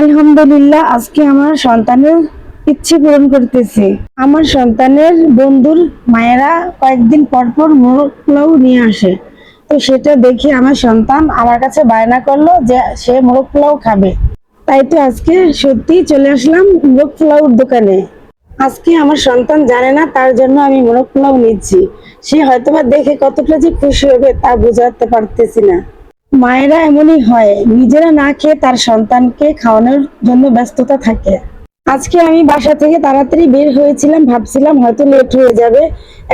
আলহামদুলিল্লাহ, আজকে আমার সন্তানের ইচ্ছে পূরণ করতেছি। আমার সন্তানের বন্ধুর মায়েরা কয়েকদিন পর পর মোরগ পোলাও নিয়ে আসে। তো সেটা দেখে আমার সন্তান আমার কাছে বায়না করল যে সে মোরগ পোলাও খাবে। তাই তো আজকে সত্যি চলে আসলাম মোরগ পোলাওর দোকানে। আজকে আমার সন্তান জানে না তার জন্য আমি মোরগ পোলাও নিচ্ছি। সে হয়তোবা দেখে কতটা যে খুশি হবে তা বোঝাতে পারতেছি না। মায়েরা এমনই হয়, নিজেরা না খেয়ে তার সন্তানকে খাওয়ানোর জন্য ব্যস্ততা থাকে। আজকে আমি বাসা থেকে তাড়াতাড়ি বের হয়েছিলাম, ভাবছিলাম হয়তো লেট হয়ে যাবে।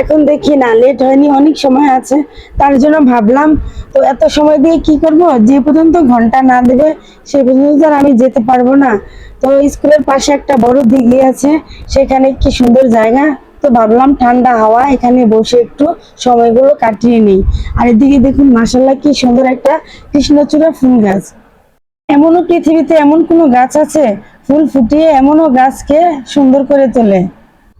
এখন দেখি না লেট হয়নি, অনেক সময় আছে। তার জন্য ভাবলাম, তো এত সময় দিয়ে কি করব? যে পর্যন্ত ঘণ্টা না দেবে, সে পর্যন্ত আর আমি যেতে পারব না। তো স্কুলের পাশে একটা বড় দিঘি আছে, সেখানে কি সুন্দর জায়গা। তো ভাবলাম ঠান্ডা হাওয়া, এখানে বসে একটু সময়গুলো কাটিয়ে নিই। আর এদিকে দেখুন মাসাল্লাহ কি সুন্দর একটা কৃষ্ণচূড়া ফুল গাছ। এমনও পৃথিবীতে এমন কোনো গাছ আছে? ফুল ফুটিয়ে এমনও গাছকে সুন্দর করে তোলে।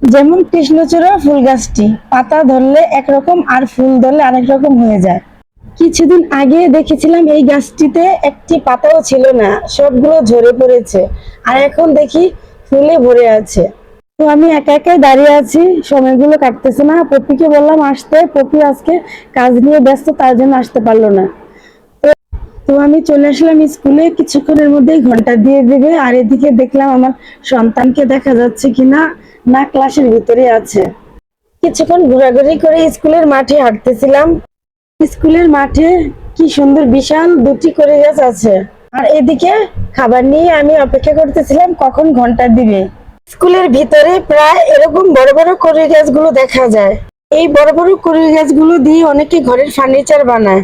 যেমন কৃষ্ণচূড়া ফুল গাছটি, পাতা ধরলে একরকম আর ফুল ধরলে আরেক রকম হয়ে যায়। কিছুদিন আগে দেখেছিলাম এই গাছটিতে একটি পাতাও ছিল না, সবগুলো ঝরে পড়েছে। আর এখন দেখি ফুলে ভরে আছে। তো আমি একা একাই দাঁড়িয়ে আছি, সময়গুলো কাটতেছে না। পপিকে বললাম আসতে পপি আজকে কাজ নিয়ে ব্যস্ত, তার জন্য আসতে পারল না। তো- আমি চলে আসলাম স্কুলে, কিছুক্ষণের মধ্যেই ঘণ্টা দিয়ে দেবে। আর এদিকে দেখলাম আমার সন্তানকে দেখা যাচ্ছে কিনা, না ক্লাসের ভিতরে আছে। কিছুক্ষণ ঘোরাঘুরি করে স্কুলের মাঠে হাঁটতেছিলাম। স্কুলের মাঠে কি সুন্দর বিশাল দুটি করে গাছ আছে। আর এদিকে খাবার নিয়ে আমি অপেক্ষা করতেছিলাম, কখন ঘণ্টা দিবে। স্কুলের ভিতরে প্রায় এরকম বড় বড় কড়ি গাছগুলো দেখা যায়। এই বড় বড় কড়ি গাছগুলো দিয়ে অনেকে ঘরের ফার্নিচার বানায়।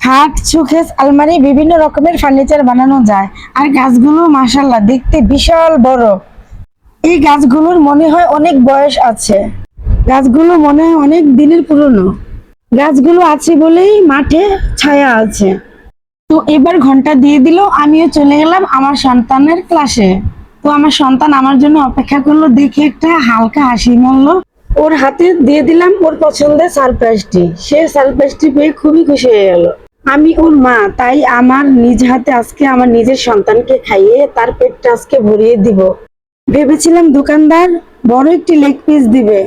খাট সুখেস আলমারি বিভিন্ন রকমের ফার্নিচার বানানো যায়। আর গাছগুলো মাসাল্লাহ দেখতে বিশাল বড়। এই গাছগুলোর মনে হয় অনেক বয়স আছে। গাছগুলো মনে হয় অনেক দিনের পুরনো। গাছগুলো আছে বলেই মাঠে ছায়া আছে। তো এবার ঘণ্টা দিয়ে দিল, আমিও চলে গেলাম আমার সন্তানের ক্লাসে তো আমার সন্তান আমার জন্য অপেক্ষা করল, দেখে একটা হালকা হাসি মারলো। ওর হাতে দিয়ে দিলাম ওর পছন্দের সারপ্রাইজটি সে সারপ্রাইজটি পেয়ে খুবই খুশি হয়ে গেল। আমি ওর মা, তাই আমার নিজ হাতে আজকে আমার নিজের সন্তানকে খাইয়ে তার পেটটা আজকে ভরিয়ে দিব। ভেবেছিলাম দোকানদার বড় একটি লেগ পিস দিবে।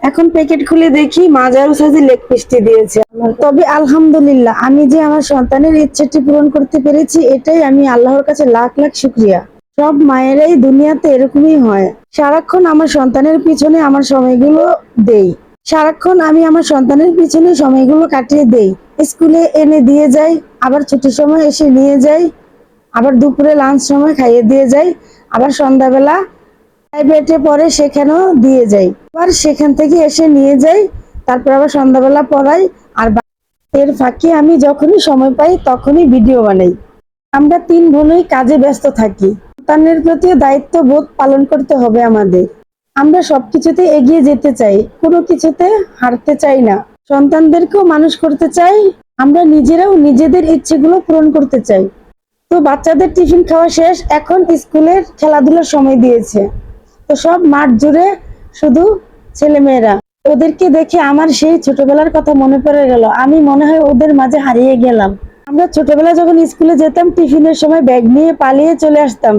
এখন প্যাকেট খুলে দেখি মাজারু সাইজের লেগ পিসটি দিয়েছে। তবে আলহামদুলিল্লাহ, আমি যে আমার সন্তানের ইচ্ছাটি পূরণ করতে পেরেছি, এটাই আমি আল্লাহর কাছে লাখ লাখ শুক্রিয়া। সব মায়েরাই দুনিয়াতে এরকমই হয়। সারাক্ষণ আমার সন্তানের পিছনে আমার সময়গুলো দেই। সারাক্ষণ আমি আমার সন্তানের পিছনে সময়গুলো কাটিয়ে দেই। স্কুলে এনে দিয়ে যাই, আবার ছুটির সময় এসে নিয়ে যাই, আবার দুপুরে লাঞ্চ সময় খাইয়ে দিয়ে যাই, আবার সন্ধ্যাবেলা প্রাইভেটে পরে সেখানেও দিয়ে যাই। আবার সেখান থেকে এসে নিয়ে যাই, তারপর আবার সন্ধ্যাবেলা পড়াই, আর এর ফাঁকে আমি যখনই সময় পাই তখনই ভিডিও বানাই। আমরা তিন বোনই কাজে ব্যস্ত থাকি। সন্তানের প্রতিও দায়িত্ব বোধ পালন করতে হবে আমাদের। আমরা সবকিছুতে এগিয়ে যেতে চাই, কোনো কিছুতে হারতে চাই না। সন্তানদেরকেও মানুষ করতে চাই, আমরা নিজেরাও নিজেদের ইচ্ছেগুলো পূরণ করতে চাই। তো বাচ্চাদের টিফিন খাওয়া শেষ, এখন স্কুলের খেলাধুলার সময় দিয়েছে। তো সব মাঠ জুড়ে শুধু ছেলেমেয়েরা। ওদেরকে দেখে আমার সেই ছোটবেলার কথা মনে পড়ে গেল। আমি মনে হয় ওদের মাঝে হারিয়ে গেলাম। আমরা ছোটবেলায় যখন স্কুলে যেতাম, টিফিনের সময় ব্যাগ নিয়ে পালিয়ে চলে আসতাম।